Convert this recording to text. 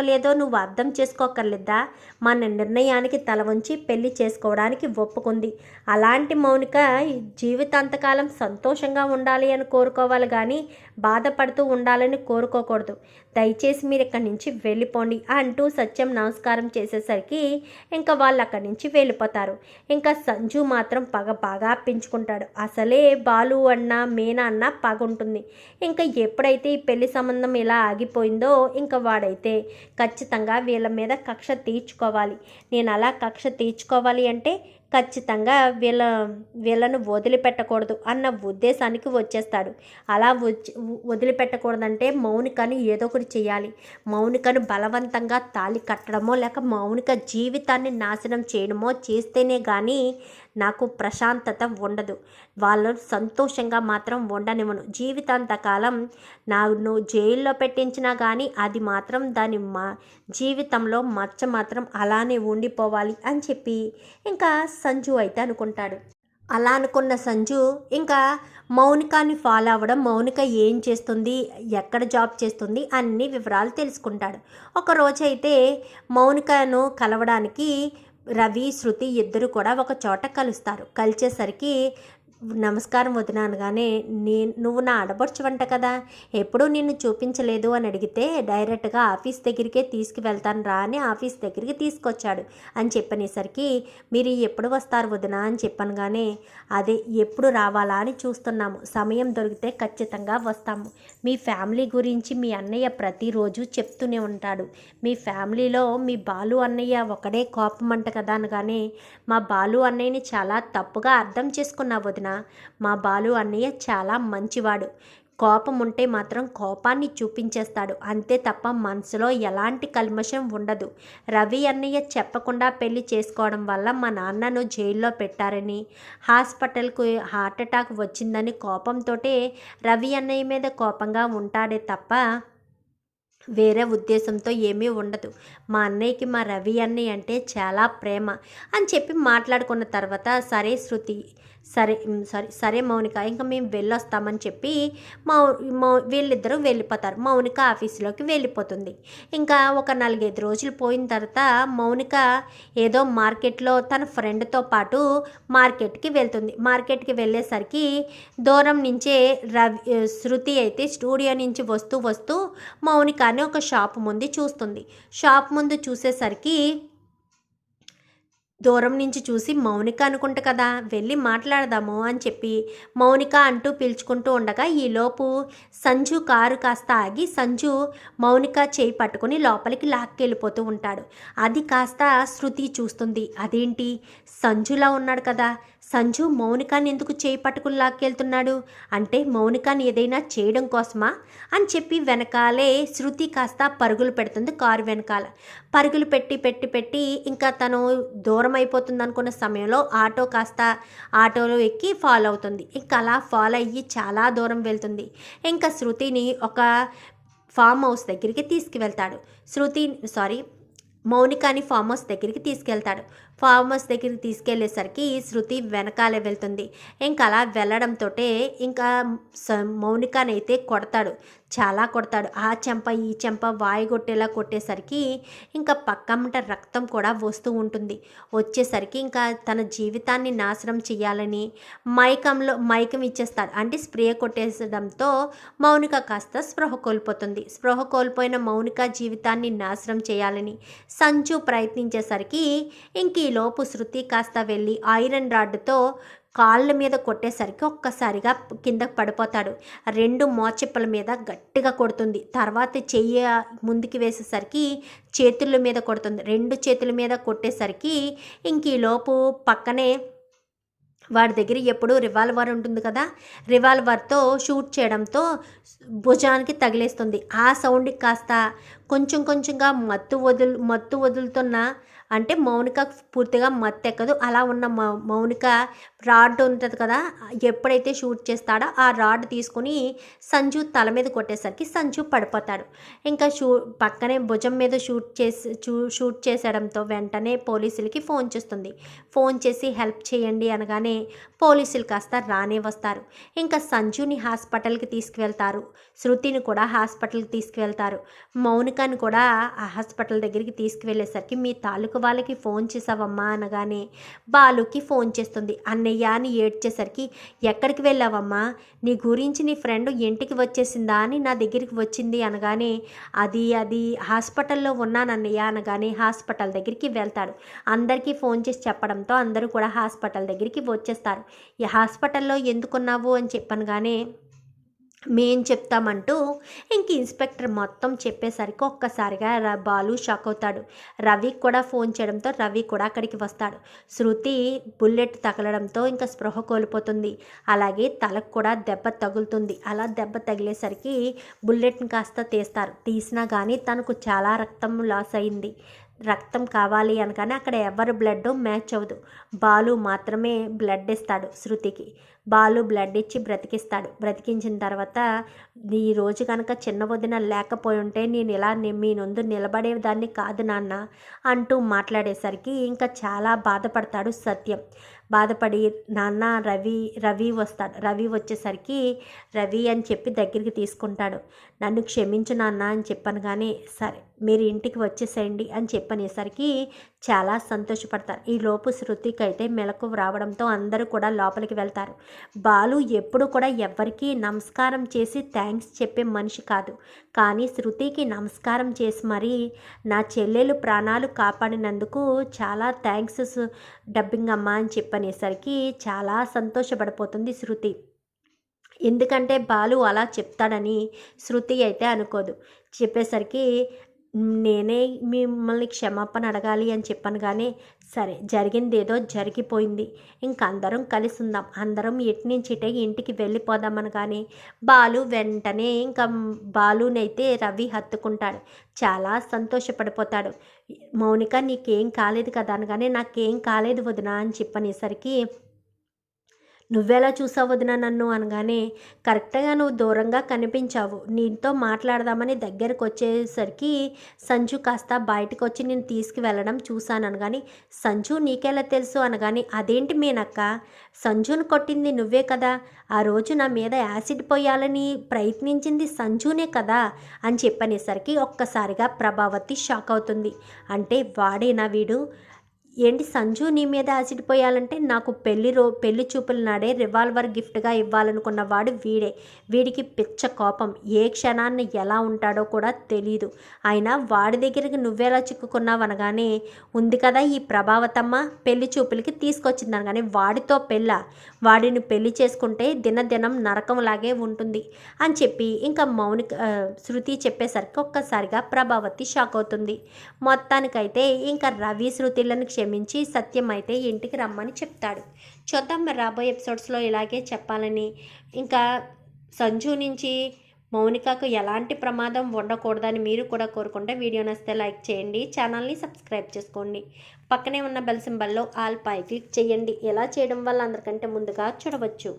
లేదో నువ్వు అర్థం చేసుకోకర్లేదా? మన నిర్ణయానికి తల వంచి పెళ్ళి చేసుకోవడానికి ఒప్పుకుంది. అలాంటి మౌనిక జీవితాంతకాలం సంతోషంగా ఉండాలి అని కోరుకోవాలి కానీ బాధపడుతూ ఉండాలని కోరుకోకూడదు. దయచేసి మీరు ఇక్కడి నుంచి వెళ్ళిపోండి అంటూ సత్యం నమస్కారం చేసేసరికి ఇంకా వాళ్ళు అక్కడి నుంచి వెళ్ళిపోతారు. ఇంకా సంజు మాత్రం పగ బాగా పెంచుకుంటాడు అసలే బాలు అన్న మీనా అన్న పగ ఉంటుంది ఇంకా ఎప్పుడైతే ఈ పెళ్ళి సంబంధం ఇలా ఆగిపోయిందో ఇంకా వాడైతే ఖచ్చితంగా వీళ్ళ మీద కక్ష తీర్చుకోవాలి. నేను అలా కక్ష తీర్చుకోవాలి అంటే ఖచ్చితంగా వీళ్ళ వీళ్ళను వదిలిపెట్టకూడదు అన్న ఉద్దేశానికి వచ్చేస్తాడు. అలా వచ్చి వదిలిపెట్టకూడదంటే మౌనికని ఏదో ఒకటి చేయాలి మౌనికను బలవంతంగా తాళి కట్టడమో లేక మౌనిక జీవితాన్ని నాశనం చేయడమో చేస్తేనే కానీ నాకు ప్రశాంతత ఉండదు. వాళ్ళు సంతోషంగా మాత్రం ఉండనివ్వను. జీవితాంతకాలం నన్ను జైల్లో పెట్టించినా కానీ అది మాత్రం దాని మా జీవితంలో మచ్చ మాత్రం అలానే ఉండిపోవాలి అని చెప్పి ఇంకా సంజు అయితే అనుకుంటాడు. అలా అనుకున్న సంజు ఇంకా మౌనికాని ఫాలో అవ్వడం మౌనిక ఏం చేస్తుంది ఎక్కడ జాబ్ చేస్తుంది అన్ని వివరాలు తెలుసుకుంటాడు. ఒకరోజైతే మౌనికను కలవడానికి రవి శృతి ఇద్దరు కూడా ఒక చోట కలుస్తారు. కలిసేసరికి నమస్కారం వదినానగానే నేను నువ్వు నా ఆడబడుచువంట కదా? ఎప్పుడూ నిన్ను చూపించలేదు అని అడిగితే డైరెక్ట్గా ఆఫీస్ దగ్గరికే తీసుకువెళ్తాను రా అని ఆఫీస్ దగ్గరికి తీసుకొచ్చాడు. అని చెప్పనేసరికి మీరు ఎప్పుడు వస్తారు వదినా? అని చెప్పనగానే అదే ఎప్పుడు రావాలా? అని చూస్తున్నాము. సమయం దొరికితే ఖచ్చితంగా వస్తాము. మీ ఫ్యామిలీ గురించి మీ అన్నయ్య ప్రతిరోజు చెప్తూనే ఉంటాడు. మీ ఫ్యామిలీలో మీ బాలు అన్నయ్య ఒకడే కోపం అంట కదా అనగానే మా బాలు అన్నయ్యని చాలా తప్పుగా అర్థం చేసుకున్నా వదిన మా బాలు అన్నయ్య చాలా మంచివాడు. కోపం ఉంటే మాత్రం కోపాన్ని చూపించేస్తాడు. అంతే తప్ప మనసులో ఎలాంటి కల్మషం ఉండదు. రవి అన్నయ్య చెప్పకుండా పెళ్ళి చేసుకోవడం వల్ల మా నాన్నను జైల్లో పెట్టారని హాస్పిటల్కు హార్ట్ అటాక్ వచ్చిందని కోపంతో రవి అన్నయ్య మీద కోపంగా ఉంటాడే తప్ప వేరే ఉద్దేశంతో ఏమీ ఉండదు. మా అన్నయ్యకి మా రవి అన్నయ్య అంటే చాలా ప్రేమ అని చెప్పి మాట్లాడుకున్న తర్వాత సరే శృతి సరే సరే సరే మౌనిక ఇంకా మేము వెళ్ళొస్తామని చెప్పి మౌ మౌ వీళ్ళిద్దరూ వెళ్ళిపోతారు. మౌనిక ఆఫీసులోకి వెళ్ళిపోతుంది. ఇంకా ఒక నాలుగైదు రోజులు పోయిన తర్వాత మౌనిక ఏదో మార్కెట్లో తన ఫ్రెండ్తో పాటు మార్కెట్కి వెళ్తుంది. మార్కెట్కి వెళ్ళేసరికి దూరం నుంచే రవి శృతి అయితే స్టూడియో నుంచి వస్తూ వస్తూ మౌనిక అని ఒక షాప్ ముందు చూస్తుంది. షాప్ ముందు చూసేసరికి దూరం నుంచి చూసి మౌనిక అనుకుంట కదా వెళ్ళి మాట్లాడదాము అని చెప్పి మౌనిక అంటూ పిలుచుకుంటూ ఉండగా ఈలోపు సంజు కారు కాస్త ఆగి సంజు మౌనిక చేయి పట్టుకుని లోపలికి లాక్కెళ్ళిపోతూ ఉంటాడు. అది కాస్త శృతి చూస్తుంది. అదేంటి? సంజులా ఉన్నాడు కదా. సంజు మౌనికాన్ని ఎందుకు చేయి పట్టుకుని లాక్కెళ్తున్నాడు? అంటే మౌనికాని ఏదైనా చేయడం కోసమా? అని చెప్పి వెనకాలే శృతి కాస్త పరుగులు పెడుతుంది కారు వెనకాల. పరుగులు పెట్టి పెట్టి పెట్టి ఇంకా తను దూరం అయిపోతుంది అనుకున్న సమయంలో ఆటో కాస్త ఆటోలో ఎక్కి ఫాలో అవుతుంది. ఇంకా అలా ఫాలో అయ్యి చాలా దూరం వెళ్తుంది. ఇంకా శృతిని ఒక ఫామ్ హౌస్ దగ్గరికి తీసుకువెళ్తాడు. శృతి సారీ మౌనికాని ఫామ్ హౌస్ దగ్గరికి తీసుకెళ్తాడు. ఫామ్ హౌస్ దగ్గరికి తీసుకెళ్ళేసరికి శృతి వెనకాలే వెళ్తుంది. ఇంకా అలా వెళ్ళడంతో ఇంకా స మౌనికానైతే కొడతాడు. చాలా కొడతాడు. ఆ చెంప ఈ చెంప వాయిగొట్టేలా కొట్టేసరికి ఇంకా పక్కమట రక్తం కూడా వస్తూ ఉంటుంది. వచ్చేసరికి ఇంకా తన జీవితాన్ని నాశనం చేయాలని మైకంలో మైకం ఇచ్చేస్తాడు. అంటే స్ప్రే కొట్టేసడంతో మౌనిక కాస్త స్పృహ కోల్పోతుంది. స్పృహ కోల్పోయిన మౌనిక జీవితాన్ని నాశనం చేయాలని సంచు ప్రయత్నించేసరికి ఇంక ఈ లోపు శృతి కాస్త వెళ్ళి ఐరన్ రాడ్తో కాళ్ళ మీద కొట్టేసరికి ఒక్కసారిగా కింద పడిపోతాడు. రెండు మోచెప్పల మీద గట్టిగా కొడుతుంది. తర్వాత చెయ్యి ముందుకు వేసేసరికి చేతుల మీద కొడుతుంది. రెండు చేతుల మీద కొట్టేసరికి ఇంక ఈ లోపు పక్కనే వాడి దగ్గర ఎప్పుడూ రివాల్వర్ ఉంటుంది కదా? రివాల్వర్తో షూట్ చేయడంతో భుజానికి తగిలేస్తుంది. ఆ సౌండ్కి కాస్త కొంచెం కొంచెంగా మత్తు వదులు మత్తు వదులుతున్న అంటే మౌనిక పూర్తిగా మత్తెక్కదు. అలా ఉన్న మౌ- మౌనిక రాడ్ ఉంటుంది కదా ఎప్పుడైతే షూట్ చేస్తాడో ఆ రాడ్ తీసుకుని సంజు తల మీద కొట్టేసరికి సంజు పడిపోతాడు. ఇంకా షూ పక్కనే భుజం మీద షూట్ చేసి షూట్ చేసేయడంతో వెంటనే పోలీసులకి ఫోన్ చేస్తుంది. ఫోన్ చేసి హెల్ప్ చేయండి అనగానే పోలీసులు కాస్త రానే వస్తారు. ఇంకా సంజుని హాస్పిటల్కి తీసుకువెళ్తారు. శృతిని కూడా హాస్పిటల్కి తీసుకువెళ్తారు. మౌనికని కూడా ఆ హాస్పిటల్ దగ్గరికి తీసుకువెళ్ళేసరికి మీ తాలూకు వాళ్ళకి ఫోన్ చేసావమ్మా అనగానే బాలుకి ఫోన్ చేస్తుంది. అన్నయ్య అని ఏడ్చేసరికి ఎక్కడికి వెళ్ళావమ్మా? నీ గురించి నీ ఫ్రెండ్ ఇంటికి వచ్చేసిందా అని నా దగ్గరికి వచ్చింది అనగానే అది అది హాస్పిటల్లో ఉన్నానన్నయ్య అనగానే హాస్పిటల్ దగ్గరికి వెళ్తాడు. అందరికీ ఫోన్ చేసి చెప్పడంతో అందరూ కూడా హాస్పిటల్ దగ్గరికి వచ్చేస్తారు. ఈ హాస్పిటల్లో ఎందుకున్నావు? అని చెప్పనగానే మేం చెప్తామంటూ ఇంక ఇన్స్పెక్టర్ మొత్తం చెప్పేసరికి ఒక్కసారిగా ర- బాలు షాక్ అవుతాడు రవి కూడా ఫోన్ చేయడంతో రవి కూడా అక్కడికి వస్తాడు. శృతి బుల్లెట్ తగలడంతో ఇంకా స్పృహ కోల్పోతుంది. అలాగే తలకు కూడా దెబ్బ తగులుతుంది. అలా దెబ్బ తగిలేసరికి బుల్లెట్ని కాస్త తీస్తారు. తీసినా కానీ తనకు చాలా రక్తం లాస్ అయింది. రక్తం కావాలి అనగానే అక్కడ ఎవరి బ్లడ్ మ్యాచ్ అవ్వదు. బాలు మాత్రమే బ్లడ్ ఇస్తాడు శృతికి. బాలు బ్లడ్ ఇచ్చి బ్రతికిస్తాడు. బ్రతికించిన తర్వాత ఈ రోజు కనుక చిన్న వదిన లేకపోయి ఉంటే నేను ఇలా మీ ముందు నిలబడేదాన్ని కాదు నాన్న అంటూ మాట్లాడేసరికి ఇంకా చాలా బాధపడతాడు సత్యం. బాధపడి నాన్న రవి రవి వస్తాడు. రవి వచ్చేసరికి రవి అని చెప్పి దగ్గరికి తీసుకుంటాడు. నన్ను క్షమించు నాన్న అని చెప్పాను కానీ సరే మీరు ఇంటికి వచ్చేసేయండి అని చెప్పనేసరికి చాలా సంతోషపడతారు. ఈ లోపు శృతికి అయితే మెలకు రావడంతో అందరూ కూడా లోపలికి వెళ్తారు. బాలు ఎప్పుడు కూడా ఎవ్వరికీ నమస్కారం చేసి థ్యాంక్స్ చెప్పే మనిషి కాదు. కానీ శృతికి నమస్కారం చేసి మరీ నా చెల్లెలు ప్రాణాలు కాపాడినందుకు చాలా థ్యాంక్స్ డబ్బింగ్ అమ్మ అని చెప్పనేసరికి చాలా సంతోషపడిపోతుంది శృతి. ఎందుకంటే బాలు అలా చెప్తాడని శృతి అయితే అనుకోదు. చెప్పేసరికి నేనే మిమ్మల్ని క్షమాపణ అడగాలి అని చెప్పాను కానీ సరే జరిగింది ఏదో జరిగిపోయింది. ఇంకా అందరం కలిసి ఉందాం. అందరం ఎటు నుంచి ఇటే ఇంటికి వెళ్ళిపోదామని కానీ బాలు వెంటనే ఇంకా బాలునైతే రవి హత్తుకుంటాడు. చాలా సంతోషపడిపోతాడు. మౌనిక నీకేం కాలేదు కదా అనగానే నాకేం కాలేదు వదినా అని చెప్పనేసరికి నువ్వెలా చూసావు వదిన నన్ను అనగానే కరెక్ట్గా నువ్వు దూరంగా కనిపించావు. నీతో మాట్లాడదామని దగ్గరకు వచ్చేసరికి సంజు కాస్త బయటకు వచ్చి నేను తీసుకువెళ్ళడం చూశాను అనగాని సంజు నీకెలా తెలుసు అనగాని అదేంటి మీనక్క? సంజును కొట్టింది నువ్వే కదా. ఆ రోజు నా మీద యాసిడ్ పోయాలని ప్రయత్నించింది సంజునే కదా అని చెప్పనేసరికి ఒక్కసారిగా ప్రభావతి షాక్ అవుతుంది. అంటే వాడేనా వీడు? ఏంటి సంజు నీ మీద యాసిడ్ పోయాలంటే నాకు పెళ్ళి రో పెళ్ళి చూపుల నాడే రివాల్వర్ గిఫ్ట్గా ఇవ్వాలనుకున్న వాడు వీడే. వీడికి పిచ్చ కోపం. ఏ క్షణాన్ని ఎలా ఉంటాడో కూడా తెలీదు. అయినా వాడి దగ్గరికి నువ్వెలా చిక్కుకున్నావనగానే ఉంది కదా ఈ ప్రభావతమ్మ పెళ్ళి చూపులకి తీసుకొచ్చింది అనగానే వాడితో పెళ్ళ. వాడిని పెళ్ళి చేసుకుంటే దినదినం నరకంలాగే ఉంటుంది. అని చెప్పి ఇంకా మౌనిక శృతి చెప్పేసరికి ఒక్కసారిగా ప్రభావతి షాక్ అవుతుంది. మొత్తానికైతే ఇంకా రవి శృతిలను క్షమించి సత్యం అయితే ఇంటికి రమ్మని చెప్తాడు. చూద్దాం మరి రాబోయే ఎపిసోడ్స్లో ఇలాగే చెప్పాలని. ఇంకా సంజు నుంచి మౌనికకు ఎలాంటి ప్రమాదం ఉండకూడదని మీరు కూడా కోరుకుంటే వీడియో నస్తే లైక్ చేయండి ఛానల్ని సబ్స్క్రైబ్ చేసుకోండి. పక్కనే ఉన్న బెల్ సింబల్లో ఆల్ పై క్లిక్ చేయండి. ఎలా చేయడం వల్ల అందరికంటే ముందుగా చూడవచ్చు.